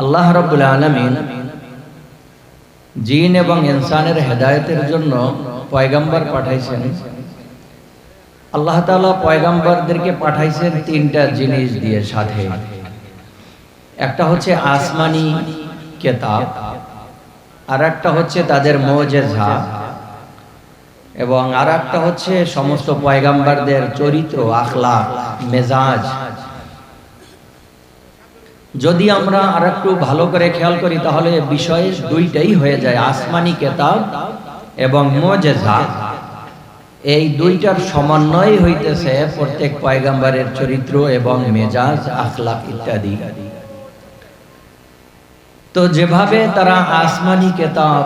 আল্লাহ রব্বুল আলমিন জিন এবং ইনসানের হেদায়তের জন্য পয়গাম্বার পাঠাইছেন। আল্লাহ তাআলা পয়গাম্বরদেরকে পাঠাইছেন তিনটা জিনিস দিয়ে সাথে। একটা হচ্ছে আসমানি কেতাব আর একটা হচ্ছে তাদের মোজেজা এবং আর একটা হচ্ছে সমস্ত পয়গাম্বারদের চরিত্র আখলা মেজাজ। যদি আমরা আর একটু ভালো করে খেয়াল করি, তাহলে বিষয় দুইটাই হয়ে যায়, আসমানি কেতাব এবং মোজেজা। এই দুইটার সমন্বয় হইতেছে প্রত্যেক পয়গাম্বারের চরিত্র এবং মেজাজ আখলাক ইত্যাদি। তো যেভাবে তারা আসমানি কেতাব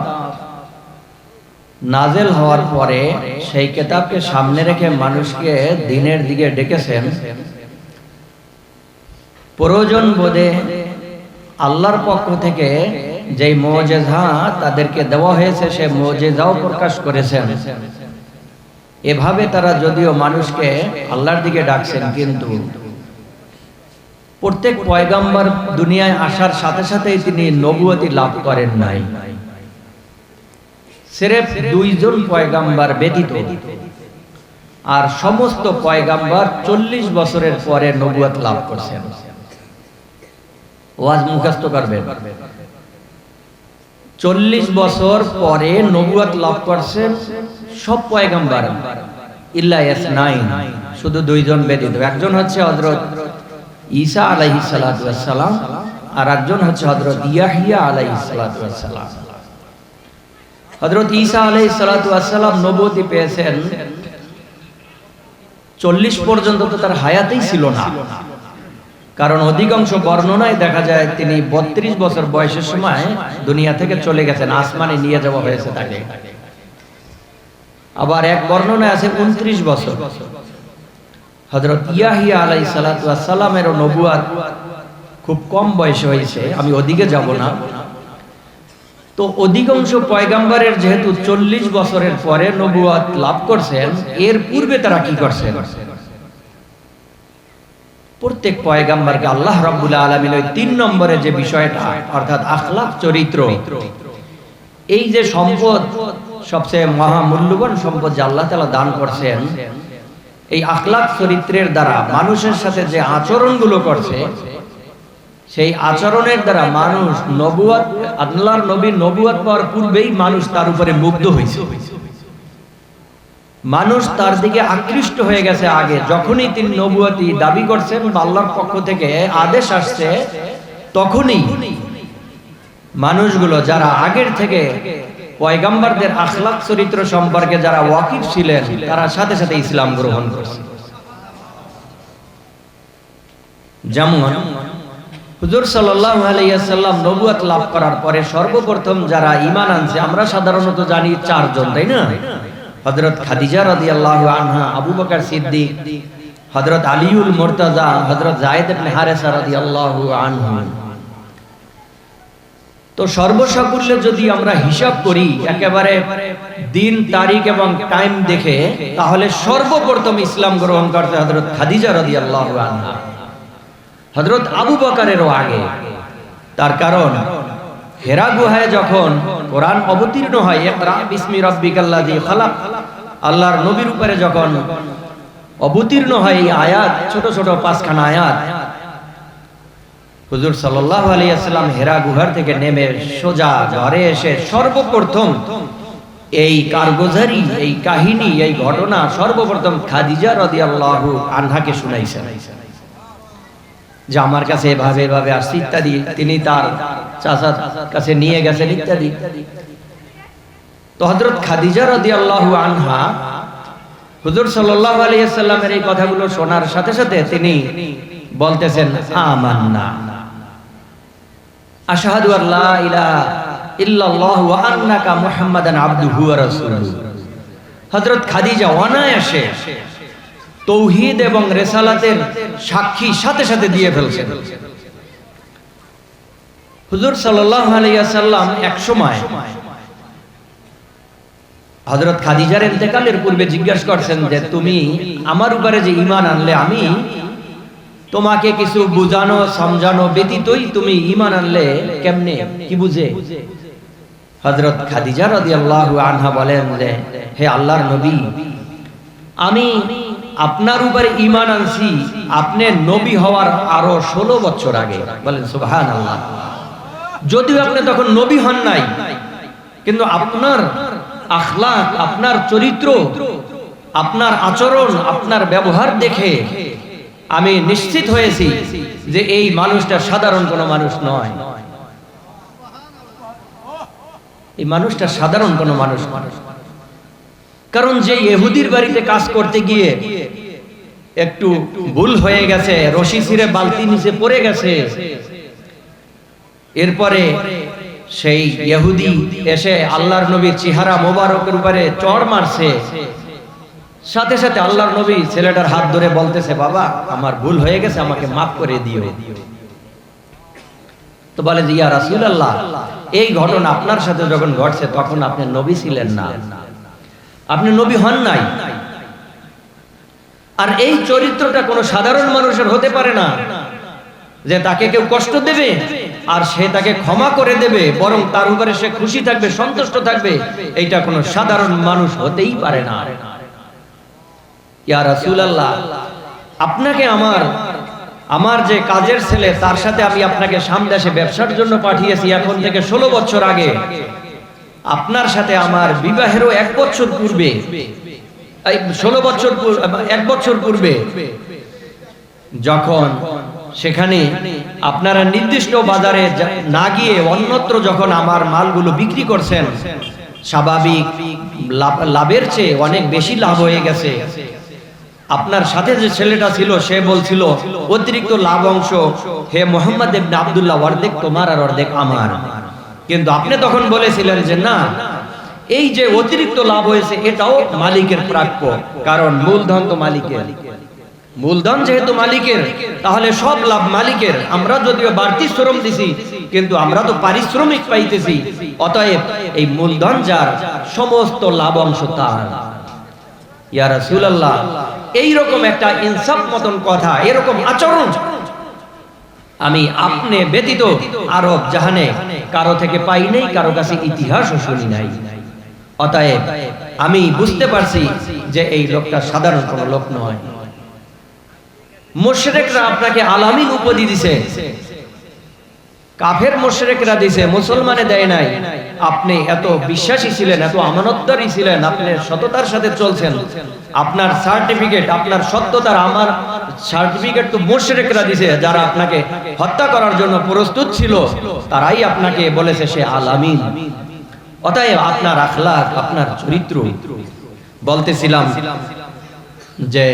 নাজেল হওয়ার পরে সেই কেতাবকে সামনে রেখে মানুষকে দিনের দিকে ডেকেছেন প্রয়োজন বোধে আল্লাহর পক্ষ থেকে যে মোজেজা তাদেরকে দেওয়া হয়েছে, সে মোজেজাও প্রকাশ করেছেন। এভাবে তারা যদিও মানুষকে আল্লাহর দিকে ডাকছেন, কিন্তু প্রত্যেক পয়গাম্বার দুনিয়ায় আসার সাথে সাথেই তিনি নবুয়তি লাভ করেন নাই। সেরেফ দুইজন পয়গাম্বার ব্যতীত আর সমস্ত পয়গাম্বার চল্লিশ বছরের পরে নবুয়াত লাভ করছেন। ওয়াজ মুখস্থ করবেন চল্লিশ বছর পরে নবুয়াত লাভ করছেন সব পয়গাম্বার। শুধু দুইজন ব্যতীত। একজন হচ্ছে ঈসা সালাম আর একজন হচ্ছে হজরত ইয়াহিয়া আলাইহি সালাম হজরত ঈসা আলাইহি সালাম পেয়েছেন, চল্লিশ পর্যন্ত তো তার হায়াতেই ছিল না। কারণ অধিকাংশ বর্ণনায় দেখা যায় তিনি বত্রিশ বছর বয়সের সময় দুনিয়া থেকে চলে গেছেন, আসমানে নিয়ে যাওয়া হয়েছে তাকে। আবার এক বর্ণনায় আছে উনত্রিশ বছর। হজরত ইয়াহিয়া আলাই সালাতামেরও নবুয়াত খুব কম বয়সে হয়েছে, আমি ওদিকে যাব না। তো অধিকাংশ পয়গাম্বারের যেহেতু চল্লিশ বছরের পরে নবুয়াত লাভ করছেন, এর পূর্বে তারা কি করছেন? প্রত্যেক পয়গাম্বারকে আল্লাহ রাব্বুল আলামিন ওই তিন নম্বরে যে বিষয়টা, অর্থাৎ আখলাক চরিত্র, এই যে সম্পদ, সবচেয়ে মহামূল্যবান সম্পদ যে আল্লাহ তাআলা দান করছেন, এই আখলাক চরিত্রের দ্বারা মানুষের সাথে যে আচরণগুলো করছে, সেই আচরণের দ্বারা মানুষ নবুয়াত আল্লাহর নবী নবুয়াত পাওয়ার পূর্বেই মানুষ তার উপরে মুগ্ধ হয়েছে। মানুষ তার দিকে আকৃষ্ট হয়ে গেছে আগে। যখনই তিনি নবুয়াতি দাবি করছেন আল্লাহর পক্ষ থেকে আদেশ আসছে, তখনই মানুষগুলো যারা আগের থেকে পয়গাম্বারদের আখলাক চরিত্র সম্পর্কে যারা ওয়াকিফ ছিলেন, তারা সাথে সাথে ইসলাম গ্রহণ করছে। যেমন হুজুর সাল্লাল্লাহু আলাইহি সাল্লাম নবুয়ত লাভ করার পরে সর্বপ্রথম যারা ঈমান আনছে, আমরা সাধারণত জানি চারজন, তাই না? হযরত খাদিজা রাদিয়াল্লাহু আনহা, আবু বকর সিদ্দিক, হযরত আলিউল মুর্তাজা, হযরত যায়েদ ইবনে হারেসা রাদিয়াল্লাহু আনহু। তো সর্বসাকুল্যে যদি আমরা হিসাব করি, একেবারে দিন, তারিখ এবং টাইম দেখে, তাহলে সর্বপ্রথম ইসলাম গ্রহণ করতে হযরত খাদিজা রাদিয়াল্লাহু আনহা। হযরত আবু বকরেরও আগে। তার কারণ, হেরা গুহায় যখন কোরআন অবতীর্ণ হয়, ইকরা বিসমি রাব্বিকাল্লাযী খালাক। আল্লাহর নবীর উপরে যখন অবতীর্ণ হয় এই আয়াত, ছোট ছোট পাঁচখানা আয়াত, হুজুর সাল্লাল্লাহু আলাইহি হেরা গুহার থেকে নেমে সোজা ঘরে এসে সর্বপ্রথম এই কারগুজারি, এই কাহিনী, এই ঘটনা সর্বপ্রথম খাদিজা রাদিয়াল্লাহু আনহাকে শুনাইছেন। যে আমার কাছে এভাবে এভাবে আসছে ইত্যাদি, তিনি তার চাচার কাছে নিয়ে গেছেন ইত্যাদি। তো হজরত খাদিজা রাদিয়াল্লাহু আনহা হুজুর সাল্লাল্লাহু আলাইহি সাল্লামের এই কথাগুলো শোনার সাথে সাথে তিনি বলতেছেন, আমান্না। আশহাদু আল্লা ইলাহা ইল্লাল্লাহ ওয়া আন্নাকা মুহাম্মাদান আবদুহু ওয়া রাসূলুহু। হযরত খাদিজা তৌহিদ এবং রেসালাতের সাক্ষী সাথে সাথে দিয়ে ফেলছেন হুজুর সাল্লাল্লাহু আলাইহি সাল্লাম এক সময় হযরত খাদিজার ইন্তেকালের পূর্বে জিজ্ঞাসা করছেন যে, তুমি আমার উপরে যে ঈমান আনলে আমি তোমাকে কিছু বুঝানো, সমঝানো ব্যতীতই তুমি ইমান আনলে কেমনে? কি বুঝে? হযরত খাদিজা রাদিয়াল্লাহু আনহা বলেন যে, হে আল্লাহর নবী, আমি আপনার উপরে ইমান আনছি, আপনি নবী হওয়ার আরও ষোলো বছর আগে। বলেন সুবহান আল্লাহ যদিও আপনি তখন নবী হন নাই, কিন্তু আপনার আখলাক, আপনার চরিত্র, আপনার আচরণ, আপনার ব্যবহার দেখে আমি নিশ্চিত হয়েছি যে এই মানুষটা সাধারণ কোনো মানুষ নয়। এই মানুষটা সাধারণ কোনো মানুষ মানুষ কারণ যে ইহুদির বাড়িতে কাজ করতে গিয়ে একটু ভুল হয়ে গেছে, রশি ছিঁড়ে বালতি নিচে পড়ে গেছে, এরপরে সেই ইহুদি এসে আল্লাহর নবীর চেহারা মোবারকের উপরে চড় মারছে। সাথে সাথে আল্লাহর নবী ছেলেটার হাত ধরে বলতেছে, বাবা, আমার ভুল হয়ে গেছে, আমাকে মাফ করে দিও। তো বলে যে, ইয়া রাসূলুল্লাহ, এই ঘটনা আপনার সাথে যখন ঘটছে, তখন আপনি নবী ছিলেন না। আপনি নবী হন নাই। আর এই চরিত্রটা কোনো সাধারণ মানুষের হতে পারে না যে তাকে কেউ কষ্ট দেবে আর সে তাকে ক্ষমা করে দেবে, বরং তার উপরে সে খুশি থাকবে, সন্তুষ্ট থাকবে, এইটা কোনো সাধারণ মানুষ হতেই পারে না। ইয়া রাসূলুল্লাহ, আপনাকে আমার আমার যে কাজের ছেলে, তার সাথে আমি আপনাকে সামদেশে ব্যবসার জন্য পাঠিয়েছি, এখন থেকে ষোলো বছর আগে। আপনার সাথে আমার বিবাহেরও এক বছর পূর্বে ষোলো বছর এক বছর পূর্বে, যখন সেখানে আপনারা নির্দিষ্ট বাজারে না গিয়ে অন্যত্র যখন আমার মালগুলো বিক্রি করছেন, স্বাভাবিক লাভের চেয়ে অনেক বেশি লাভ হয়ে গেছে। আপনার সাথে যে ছেলেটা ছিল, সে বলছিল, অতিরিক্ত লাভ অংশ হে মোহাম্মদ আব্দুল্লাহ, অর্ধেক তোমার আর অর্ধেক আমার। কিন্তু আপনি তখন বলেছিলেন যে না, এই যে অতিরিক্ত লাভ হয়েছে, এটাও মালিকের প্রাপ্য, কারণ মূলধন তো মালিকের। মূলধন যেহেতু মালিকের, তাহলে সব লাভ মালিকের। আমরা যদিও বাড়তি শ্রম দিছি, কিন্তু আমরা তো পারিশ্রমিক পাইতেছি, অতএব এই মূলধন যার, সমস্ত লাভ অংশ তার। ইয়া রাসূলুল্লাহ, এইরকম একটা ইনসাফ মতন কথা, এরকম আচরণ আমি আপনি ব্যতীত আরব জাহানে কারও থেকে পাই নেই, কারও কাছে ইতিহাসও শুনি নাই। অতএব আমি বুঝতে পারছি যে এই লোকটা সাধারণ কোনো লোক নয়। মুশরিকরা আপনাকে আলামিন উপাধি দিছে। কাফের মুশরিকরা দিছে, মুসলমানে দেয় নাই। আপনি এত বিশ্বাসী ছিলেন, এত আমানতদারী ছিলেন, আপনি সততার সাথে চলছেন। আপনার সার্টিফিকেট আপনার সত্যতার আমার সার্টিফিকেট তো মুশরিকরা দিছে, যারা আপনাকে হত্যা করার জন্য প্রস্তুত ছিল, তারাই আপনাকে বলেছে সে আলামিন। অতএব আপনার আখলাক আপনার চরিত্র, বলতেছিলাম যে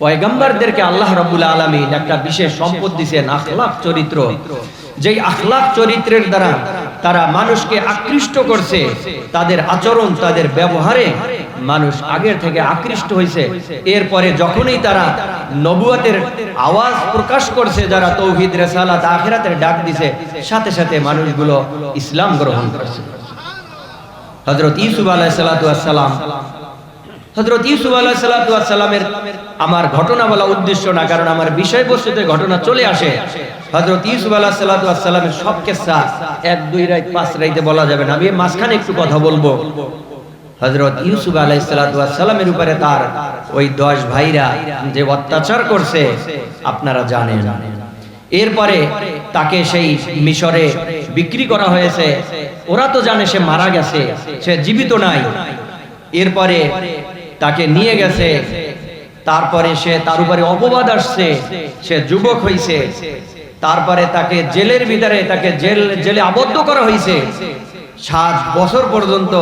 পয়গম্বরদেরকে আল্লাহ রাব্বুল আলামিন একটা বিশেষ সম্পদ দিয়েছেন আখলাক চরিত্র। যেই আখলাক চরিত্রের দ্বারা তারা মানুষকে আকৃষ্ট করছে, তাদের আচরণ, তাদের ব্যবহারে মানুষ আগের থেকে আকৃষ্ট হয়েছে এরপরে যখনই তারা নবুয়াতের আওয়াজ প্রকাশ করছে, যারা তৌহিদ, রেসালাত, আখেরাতের ডাক দিছে, সাথে সাথে মানুষগুলো ইসলাম গ্রহণ করছে। আলাইহিস সালাতু ওয়াস সালাম হযরত ইউসুফ আলাইহিস সালাতু ওয়াস আমার ঘটনা বলা উদ্দেশ্য না, কারণ আমার বিষয়বস্তুতে ঘটনা চলে আসে। হযরত ইউসুফ আলাইহিস সালাতু ওয়াস সব কিস্সা এক, দুই রাত, পাঁচ রাইতে বলা যাবে না। আমি মাঝখানে একটু কথা বলব। হযরত ইউসুফ ওয়াস সালামের উপরে তার ওই 10 ভাইরা যে অত্যাচার করছে, আপনারা জানেন। এরপরে তাকে সেই মিশরে বিক্রি করা হয়েছে। ওরা তো জানে সে মারা গেছে, সে জীবিত নাই। এরপরে তাকে নিয়ে গেছে। তারপরে সে তার উপরে অপবাদ আসছে। সে যুবক হইছে। তারপরে তাকে জেলের ভিতরে, তাকে জেল, জেলে আবদ্ধ করা হয়েছে সাত বছর পর্যন্ত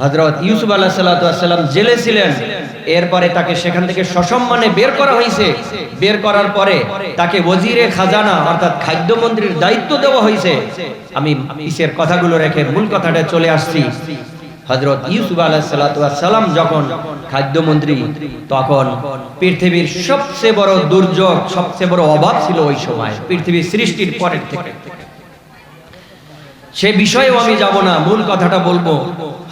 হজরত ইউসুফ আল্লাহ সাল্লাম জেলে ছিলেন। এরপরে তাকে সেখান থেকে সসম্মানে বের করা হয়েছে বের করার পরে তাকে ওজিরে খাজানা, অর্থাৎ খাদ্যমন্ত্রীর দায়িত্ব দেওয়া হয়েছে আমি ইসের কথাগুলো রেখে মূল কথাটা চলে আসছি। হজরত ইউসুফ আলাহ সাল্লাম যখন খাদ্যমন্ত্রী, তখন পৃথিবীর সবচেয়ে বড় দুর্যোগ, সবচেয়ে বড় অভাব ছিল ওই সময়, পৃথিবীর সৃষ্টির পরের থেকে। সে বিষয়েও আমি যাব না, মূল কথাটা বলব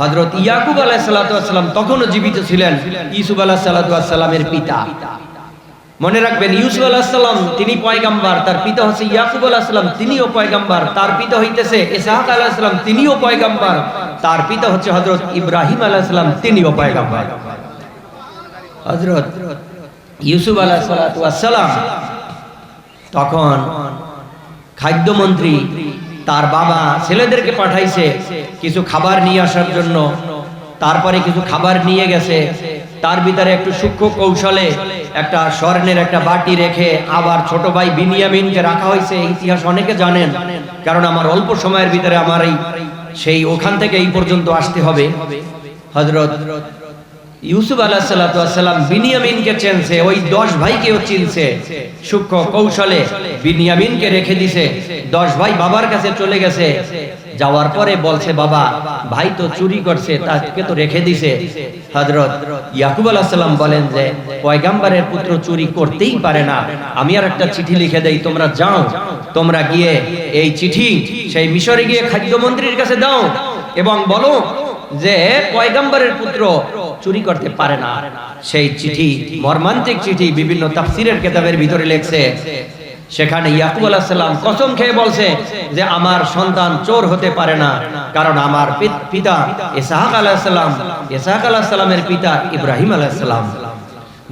হজরত ইয়াকুব আলাহ সাল্লাম তখনও জীবিত ছিলেন ইসুফ আলাহ সাল্লামের পিতা। মনে রাখবেন, ইউসুফ আলাহিসাল্লাম তিনি পয়গাম্বার, তার পিতা হচ্ছে ইয়াকুব আলাহিসাল্লাম তিনিও পয়গাম্বার, তার পিতা হইতেছে ইসাহাক আলাহিসাল্লাম তিনিও পয়গাম্বার, তার পিতা হচ্ছে হজরত ইব্রাহিম আলাহিসাল্লাম তিনিও পয়গাম্বার। হজরত ইউসুফ আলাহিসাল্লাম তখন খাদ্যমন্ত্রী, তার বাবা ছেলেদেরকে পাঠাইছে কিছু খাবার নিয়ে আসার জন্য। তারপরে কিছু খাবার নিয়ে গেছে। তার ভিতরে একটু সূক্ষ্ম কৌশলে একটা স্বর্ণের একটা বাটি রেখে আবার ছোট ভাই বিনিয়ামিনকে রাখা হয়েছে, ইতিহাস অনেকে জানেন, কারণ আমার অল্প সময়ের ভিতরে আমার এই সেই ওখান থেকে এই পর্যন্ত আসতে হবে। হজরত ইউসুফ আলাহাম বিনিয়ামিনকে চেনছে, ওই দশ ভাইকেও চিনছে। সূক্ষ্ম কৌশলে বিনিয়ামিনকে রেখে দিছে। দশ ভাই বাবার কাছে চলে গেছে। যাওয়ার পরে বলছে, বাবা, ভাই তো চুরি করছে, তাকে তো রেখে দিছে। হজরত ইয়াকুব আলাহাম বলেন যে, পয়গাম্বারের পুত্র চুরি করতেই পারে না। আমি আর একটা চিঠি লিখে দেই, তোমরা যাও, তোমরা গিয়ে এই চিঠি সেই মিশরে গিয়ে খাদ্যমন্ত্রীর কাছে দাও এবং বলো যে, পয়গাম্বরের পুত্র চুরি করতে পারে না। সেই চিঠি, মর্মান্তিক চিঠি বিভিন্ন তাফসিরের কেতাবের ভিতরে লেখছে। সেখানে ইয়াকুব আলাহ সাল্লাম কসম খেয়ে বলছে যে, আমার সন্তান চোর হতে পারে না, কারণ আমার পিতা ইসাহাক আলাহ সাল্লাম ইসাহাক আলাহ সাল্লামের পিতা ইব্রাহিম আলাহ সাল্লাম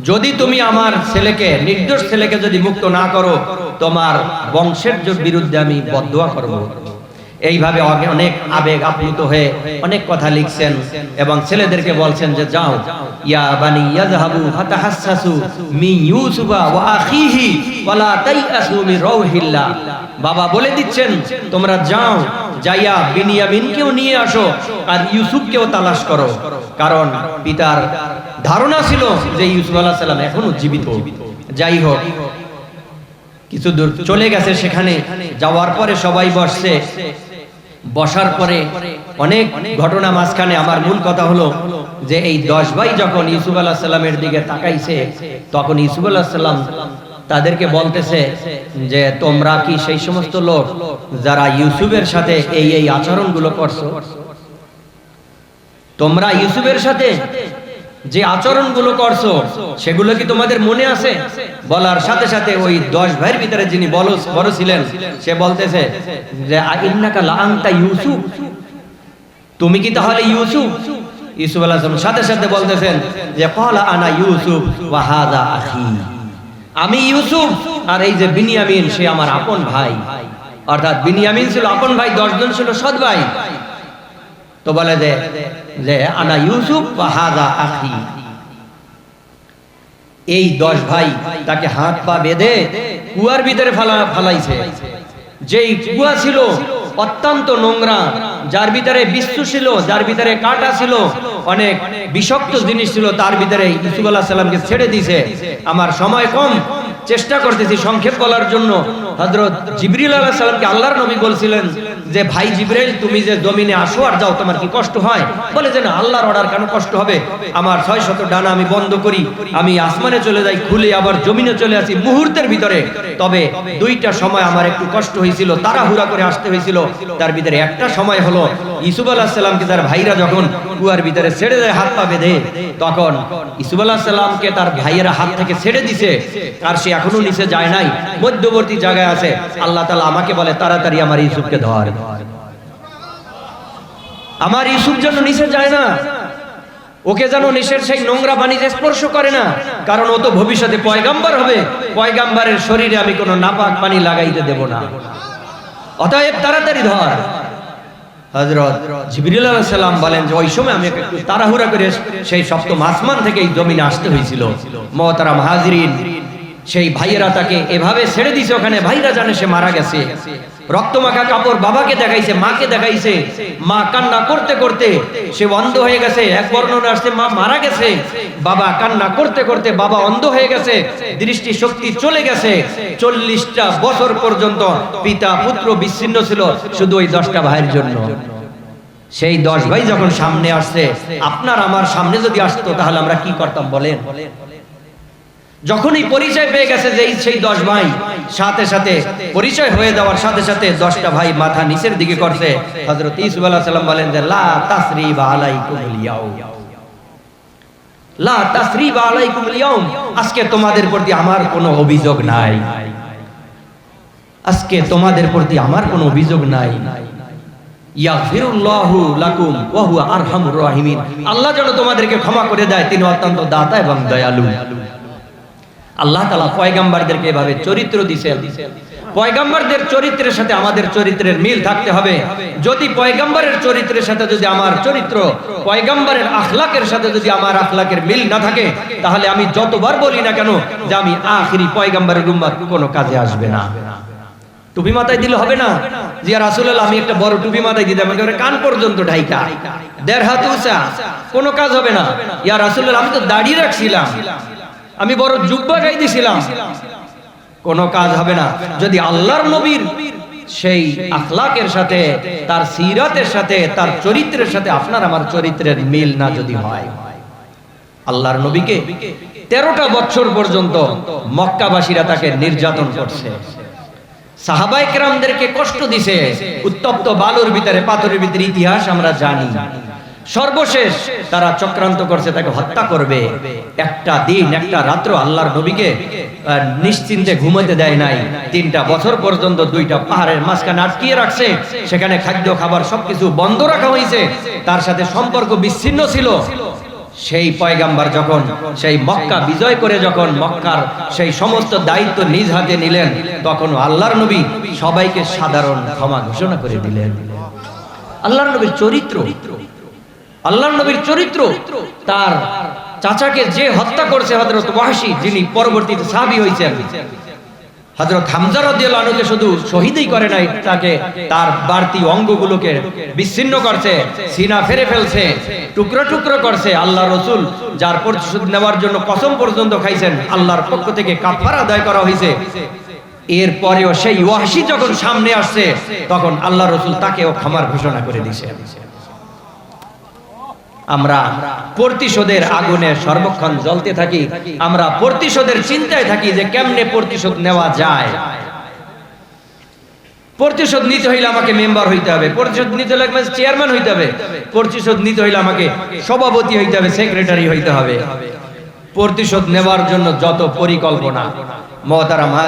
যদি তুমি আমার ছেলেকে, নির্দোষ ছেলেকে যদি মুক্ত না করো, তোমার বংশের বিরুদ্ধে আমি বদোয়া করব। এইভাবে অনেক আবেগ আপ্লুত হয়ে অনেক কথা লিখছেন এবং ছেলেদেরকে বলছেন যে যাও, ইয়া বানি ইয়াযহাবু ফাতাহাসসাসু মি ইউসুফা ওয়া আখিহি ওয়ালা তাইয়াসু মি রাউহিল্লাহ বাবা বলে দিচ্ছেন, তোমরা যাও, যাইয়া বিনিয়ামিনকেও নিয়ে আসো আর ইউসুফকেও তালাশ করো। কারণ পিতার ধারণা ছিল যে ইউসুফ আলাইহিস সালাম এখনও জীবিত। যাই হোক, কিছু দূর চলে গেছে সেখানে, যাওয়ার পরে সবাই বসছে। বসার পরে অনেক ঘটনা মাঝখানে আমার মূল কথা হলো যে এই দশ ভাই যখন ইসুফ আল্লাহ সাল্লামের দিকে তাকাইছে, তখন ইসুফ আল্লাহ সাল্লাম তাদেরকে বলতেছে যে, তোমরা কি সেই সমস্ত লোক যারা ইউসুফের সাথে এই এই আচরণগুলো করছ? তোমরা ইউসুফের সাথে যে আচরণগুলো করছ, সেগুলো কি তোমাদের মনে আছে? বলার সাথে সাথে ওই দশ ভাইয়ের ভিতরে যিনি বড় ছিলেন সে বলতেছে যে ইউসুফ। তুমি কি তাহলে ইউসুফ? ইউসুফ আলাহ সাথে সাথে বলতেছেন যে কলা আনা ইউসুফ ওয়াহাদা আখি। আমি ইউসুফ, আর এই যে বিনিয়ামিন, সে আমার আপন ভাই। অর্থাৎ বিনিয়ামিন ছিল আপন ভাই দশজন ছিল সৎ ভাই। তো বলে যে যে, আনা ইউসুফ হাজা আখি। এই দশ ভাই তাকে হাত পা বেঁধে কুয়ার ভিতরে ফালা, ফালাইছে। যেই কুয়া ছিল অত্যন্ত নোংরা, যার ভিতরে বিশ্ব ছিল, যার ভিতরে কাটা ছিল, অনেক বিষাক্ত জিনিস ছিল, তার ভিতরে ইসুফ আল্লাহ সাল্লামকে ছেড়ে দিছে আমার সময় কম, চেষ্টা করতেছি সংক্ষেপ বলার জন্য। হজরত জিবরিল আলাহ সাল্লামকে আল্লাহর নবী বলছিলেন যে, ভাই জিব্রাইল, তুমি যে জমিনে আসো আর যাও, তোমার কি কষ্ট হয়? বলে যে, না, আল্লাহর অর্ডার কেন কষ্ট হবে? আমার ছয় শত ডানা আমি বন্ধ করি। আমি আসমানে চলে যাই, খুলে আবার জমিনে চলে আসি মুহূর্তের ভিতরে। তবে দুইটা সময় আমার একটু কষ্ট হয়েছিল তারা হুরা করে আসতে হয়েছিল। তার ভিতরে একটা সময় হলো ইসুফ আলাহ সাল্লামকে তার ভাইরা যখন কুয়ার ভিতরে ছেড়ে দেয়, হাত পা বেঁধে, তখন ইসুফ আলাহ সাল্লামকে তার ভাইয়েরা হাত থেকে ছেড়ে দিছে। আর সে এখনও নিচে যায় নাই, মধ্যবর্তী জায়গায় আছে। আল্লাহ তালা আমাকে বলে, তাড়াতাড়ি আমার ইসুফকে ধর। আমার ইসুফ যেন নিচে যায় না, ওকে যেন নিষের সেই নোংরা পানিতে স্পর্শ করে না, কারণ ও তো ভবিষ্যতে পয়গাম্বার হবে। পয়গাম্বারের শরীরে আমি কোনো নাপাক পানি লাগাইতে দেব না। অতএব তাড়াতাড়ি ধর। হজরত জিবরিল সালাম বলেন যে, ওই সময় আমি একটু তাড়াহুড়া করে সেই সপ্তম আসমান থেকে এই জমিনে আসতে হয়েছিল। মহতারাম হাজরিন সেই ভাইয়েরা তাকে এভাবে ছেড়ে দিছে ওখানে। ভাইরা জানে সে মারা গেছে। রক্তমাখা কাপড় বাবাকে দেখাইছে, মাকে দেখাইছে। মা কান্না করতে করতে সে অন্ধ হয়ে গেছে। এক বর্ণনা আসছে, মা মারা গেছে। বাবা কান্না করতে করতে বাবা অন্ধ হয়ে গেছে। দৃষ্টি শক্তি চলে গেছে। চল্লিশটা বছর পর্যন্ত পিতা পুত্র বিচ্ছিন্ন ছিল শুধু ওই দশটা ভাইয়ের জন্য। সেই দশ ভাই যখন সামনে আসছে, আপনার আমার সামনে যদি আসতো, তাহলে আমরা কি করতাম বলেন? যখনই পরিচয় পেয়ে গেছে যে সেই দশ ভাই, সাথে সাথে পরিচয় হয়ে যাওয়ার সাথে সাথে দশটা ভাই মাথা নিচের দিকে করছে। হজরত ইসুফ সাল্লাম বলেন যে, লা তাসরি বা আলাই লা তাসরিবা আলাইকুম আল-ইয়াউম আজকে তোমাদের প্রতি আমার কোনো অভিযোগ নাই। আজকে তোমাদের প্রতি আমার কোনো অভিযোগ নাই। আল্লাহ যেন তোমাদেরকে ক্ষমা করে দেয়, তিনি অত্যন্ত দাতা এবং দয়ালু। আল্লাহ তাআলা পয়গাম্বারদেরকে এভাবে চরিত্র দিয়েছেন পয়গাম্বারদের চরিত্রের সাথে আমাদের চরিত্রের মিল থাকতে হবে। যদি পয়গাম্বারের চরিত্রের সাথে যদি আমার চরিত্র, পয়গাম্বারের আখলাকের সাথে যদি আমার আখলাকের মিল না থাকে, তাহলে আমি যতবার বলি না কেন যে আমি আখিরি পয়গাম্বারের উম্মত কোনো কাজে আসবে না। টুপি মাথায় দিলে হবে না? জিয়া রাসূলুল্লাহ, আমি একটা বড় টুপি মাথায় দিতাম একেবারে কান পর্যন্ত ঢাইকা। দেড় হাত উঁচা, কোনো কাজ হবে না। ইয়া রাসূলুল্লাহ, আমি তো দাড়ি রাখছিলাম। আমি বড় জুব্বা গাই দিছিলাম কোনো কাজ হবে না। যদি আল্লাহর নবীর সেই আখলাকের সাথে, তার সিরাতের সাথে, তার চরিত্রের সাথে আপনার আমার চরিত্রের মিল না যদি হয়। আল্লাহর নবীকে তেরোটা বছর পর্যন্ত মক্কাবাসীরা তাকে নির্যাতন করছে। সাহাবাই কেরামদেরকে কষ্ট দিছে। উত্তপ্ত বালুর ভিতরে, পাথরের ভিতরে ইতিহাস আমরা জানি। সর্বশেষ তারা চক্রান্ত করছে, তাকে হত্যা করবে। একটা দিন, একটা রাত্র আল্লাহর নবীকে নিশ্চিন্তে ঘুমাতে দেয় নাই। তিনটা বছর পর্যন্ত দুইটা পাহাড়ের মাঝখানে আটকিয়ে রাখছে। সেখানে খাদ্য, খাবার সবকিছু বন্ধ রাখা হয়েছে। তার সাথে সম্পর্ক বিচ্ছিন্ন ছিল। সেই পয়গাম্বার যখন, সেই মক্কা বিজয় করে যখন মক্কার সেই সমস্ত দায়িত্ব নিজ হাতে নিলেন, তখন আল্লাহর নবী সবাইকে সাধারণ ক্ষমা ঘোষণা করে দিলেন। আল্লাহর নবীর চরিত্র আল্লাহর নবীর চরিত্র, তার চাচাকে যে হত্যা করছে হযরত ওয়াহশী, যিনি পরবর্তীতে সাহাবী হয়েছেন। হযরত হামজা রাদিয়াল্লাহু আনহুকে শুধু শহীদই করে নাই, তাকে তার বাড়তি অঙ্গগুলোকে বিচ্ছিন্ন করছে, সিনা ফেরে ফেলছে, টুকরো টুকরো করছে আল্লাহ রসুল, যার প্রতিশোধ নেওয়ার জন্য কসম পর্যন্ত খাইছেন, আল্লাহর পক্ষ থেকে কাফারা আদায় করা হয়েছে এরপরেও সেই ওয়াহশী যখন সামনে আসছে, তখন আল্লাহ রসুল তাকেও ক্ষমার ঘোষণা করে দিয়েছে আমরা প্রতিশোধের আগুনে সর্বক্ষণ জ্বলতে থাকি, আমরা প্রতিশোধের চিন্তায় থাকি যে কেমনে প্রতিশোধ নেওয়া যায়। প্রতিশোধ নিতে হইলে আমাকে মেম্বার হইতে হবে, প্রতিশোধ নিতে হলে চেয়ারম্যান হইতে হবে, প্রতিশোধ নিতে হইলে আমাকে সভাপতি হইতে হবে, সেক্রেটারি হইতে হবে। প্রতিশোধ নেওয়ার জন্য যত পরিকল্পনা মহতারা